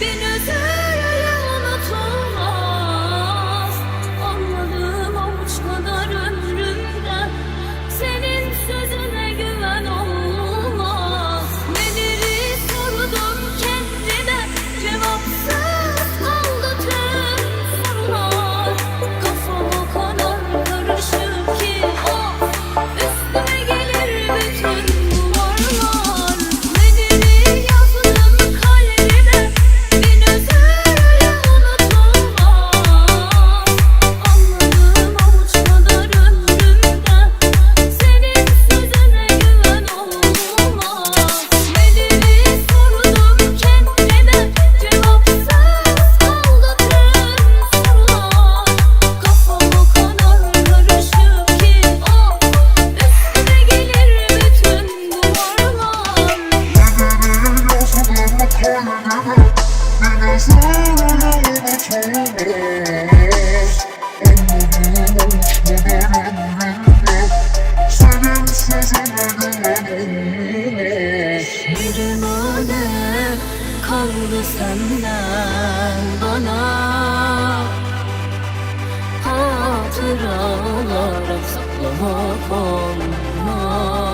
Been a Bir nane kaldı senden bana Hatıralar saklamak olmaz.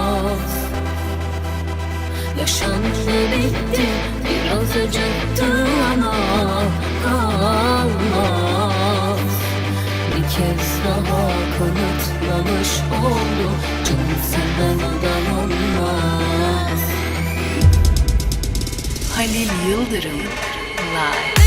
kanıtlamış oldu. Canım senden adam olmaz Halil Yıldırım Live